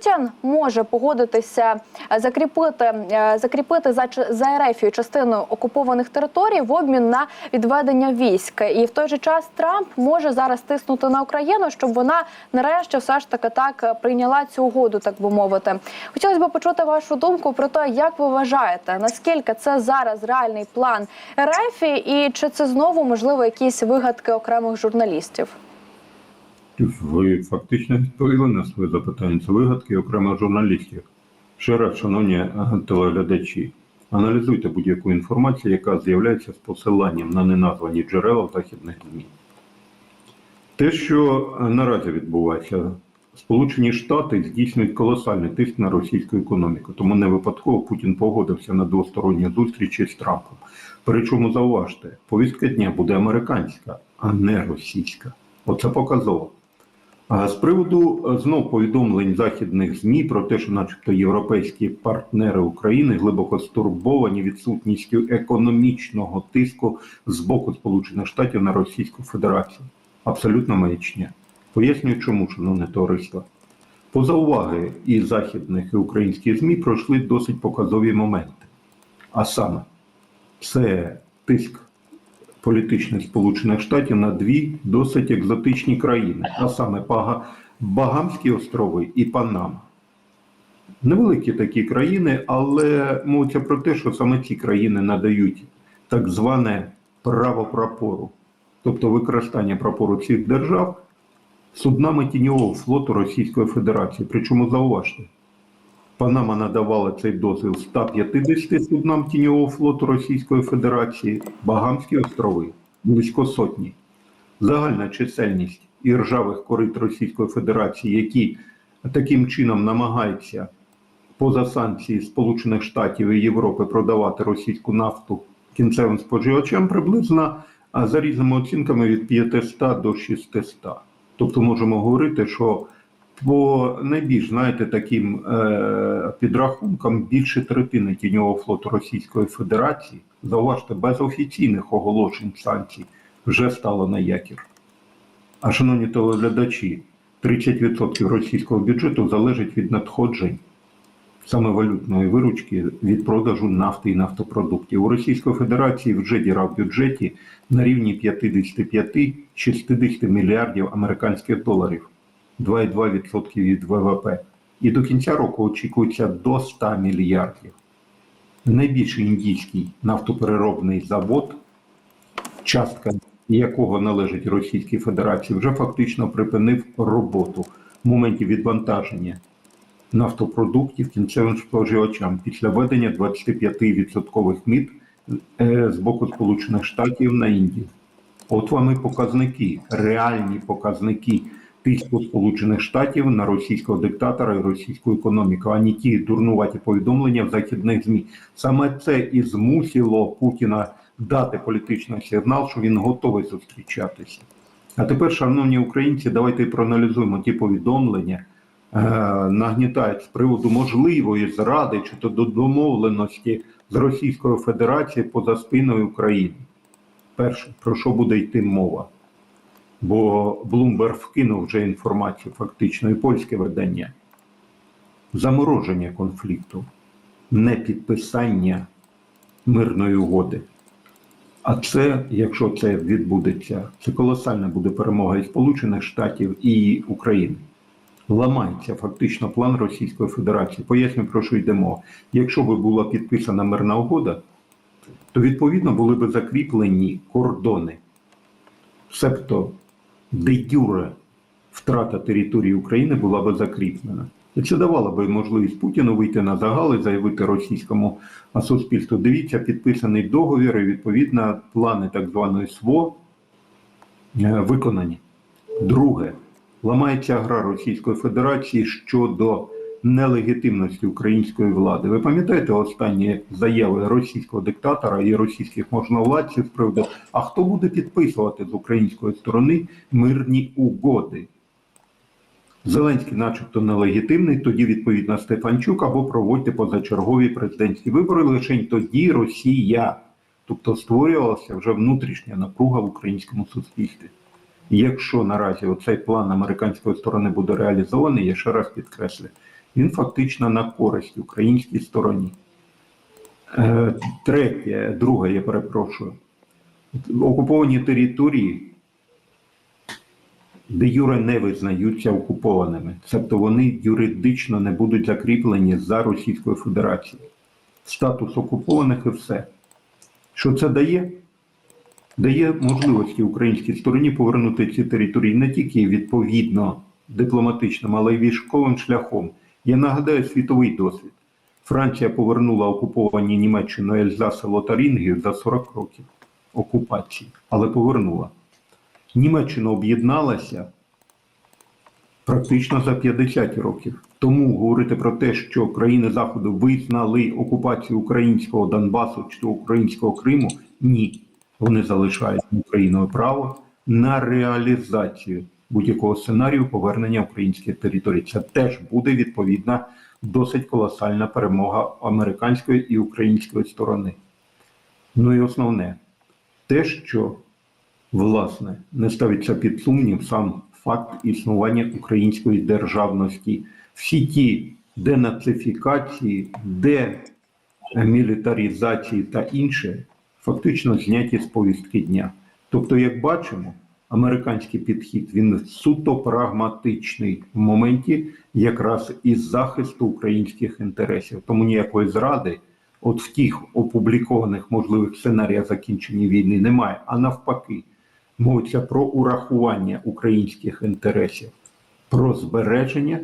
Путін може погодитися е, закріпити е, закріпити за за Ерефію частину окупованих територій в обмін на відведення військ. І в той же час Трамп може зараз тиснути на Україну, щоб вона нарешті все ж таки так е, прийняла цю угоду, так би мовити. Хотілося б почути вашу думку про те, як ви вважаєте, наскільки це зараз реальний план Ерефії, і чи це знову можливо якісь вигадки окремих журналістів? Ви фактично відповіли на своє запитання. Це вигадки окремих журналістів. Ще раз, шановні е, телеглядачі, аналізуйте будь-яку інформацію, яка з'являється з посиланням на неназвані джерела західних ЗМІ. Те, що е, наразі відбувається, Сполучені Штати здійснюють колосальний тиск на російську економіку, тому не випадково Путін погодився на двосторонні зустрічі з Трампом. Причому зауважте, повістка дня буде американська, а не російська. Оце показово. З приводу е, знов повідомлень західних ЗМІ про те, що, начебто, європейські партнери України глибоко стурбовані відсутністю економічного тиску з боку Сполучених Штатів на Російську Федерацію. Абсолютно маячня. Пояснюю, чому, шановне товариство. Поза уваги і західних, і українських ЗМІ пройшли досить показові моменти. А саме, це тиск політичних Сполучених Штатів на дві досить екзотичні країни, а саме Багамські острови і Панама. Невеликі такі країни, але мовиться про те, що саме ці країни надають так зване право прапору, тобто використання прапору цих держав суднами тіньового флоту Російської Федерації. Причому зауважте, Панама надавала цей дозвіл 150 суднам тіньового флоту Російської Федерації, Багамські острови близько сотні. Загальна чисельність іржавих корит Російської Федерації, які таким чином намагаються поза санкції Сполучених Штатів і Європи продавати російську нафту кінцевим споживачам, приблизно за різними оцінками від 500 до 600. Тобто можемо говорити, що по найбільш знаєте таким е, підрахункам більше третини тіньового флоту Російської Федерації, зауважте, без офіційних оголошень санкцій, вже стало на якір. А шановні телеглядачі, 30% російського бюджету залежить від надходжень саме валютної виручки від продажу нафти і нафтопродуктів. У Російської Федерації вже діра в бюджеті на рівні 55-60 мільярдів американських доларів, 2,2% від ВВП. І до кінця року очікується до 100 мільярдів. Найбільший індійський нафтопереробний завод, частка якого належить Російській Федерації, вже фактично припинив роботу в моменті відвантаження нафтопродуктів кінцевим споживачам після введення 25% мит е, з боку Сполучених Штатів на Індію. От вам і показники, реальні показники тиску Сполучених Штатів на російського диктатора і російську економіку, а не ті дурнуваті повідомлення в західних ЗМІ. Саме це і змусило Путіна дати політичний сигнал, що він готовий зустрічатися. А тепер, шановні українці, давайте проаналізуємо ті повідомлення, е, нагнітають з приводу можливої зради чи то до домовленості з Російською Федерацією поза спиною України. Перше, про що буде йти мова? Бо Блумберг вкинув вже інформацію, фактично, і польське видання. Замороження конфлікту, не підписання мирної угоди. А це, якщо це відбудеться, це колосальна буде перемога і Сполучених Штатів і України. Ламається фактично план Російської Федерації. Поясню, про що йдемо. Якщо би була підписана мирна угода, то відповідно були б закріплені кордони. Себто де юре втрата території України була би закріплена. І це давало би можливість Путіну вийти на загал і заявити російському суспільству. Дивіться, підписаний договір і відповідно плани так званої СВО е, виконані. Друге, ламається гра Російської Федерації щодо нелегітимності української влади. Ви пам'ятаєте останні заяви російського диктатора і російських можновладців з приводу, а хто буде підписувати з української сторони мирні угоди? Зеленський, начебто, нелегітимний, тоді відповідно Стефанчук або проводьте позачергові президентські вибори. Лише тоді Росія, тобто створювалася вже внутрішня напруга в українському суспільстві. Якщо наразі оцей план американської сторони буде реалізований, я ще раз підкреслю, він фактично на користь українській стороні. Е, Третє, друге, я перепрошую. Окуповані території де юре не визнаються окупованими, тобто вони юридично не будуть закріплені за Російською Федерацією. Статус окупованих і все. Що це дає? Дає можливості українській стороні повернути ці території не тільки відповідно дипломатичним, але й військовим шляхом. Я нагадаю світовий досвід. Франція повернула окуповані Німеччиною Ельзас і Лотарингію за 40 років окупації, але повернула. Німеччина об'єдналася практично за 50 років. Тому говорити про те, що країни Заходу визнали окупацію українського Донбасу чи українського Криму, ні. Вони залишають Україною право на реалізацію будь-якого сценарію повернення українських територій. Це теж буде відповідна досить колосальна перемога американської і української сторони. Ну і основне, те, що власне не ставиться під сумнів сам факт існування української державності. Всі ті денацифікації, демілітарізації та інше фактично зняті з повістки дня. Тобто, як бачимо, американський підхід він суто прагматичний в моменті якраз із захисту українських інтересів. Тому ніякої зради, от в тих опублікованих можливих сценаріях закінчення війни немає, а навпаки, мовиться про урахування українських інтересів, про збереження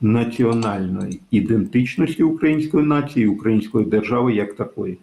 національної ідентичності української нації, української держави як такої.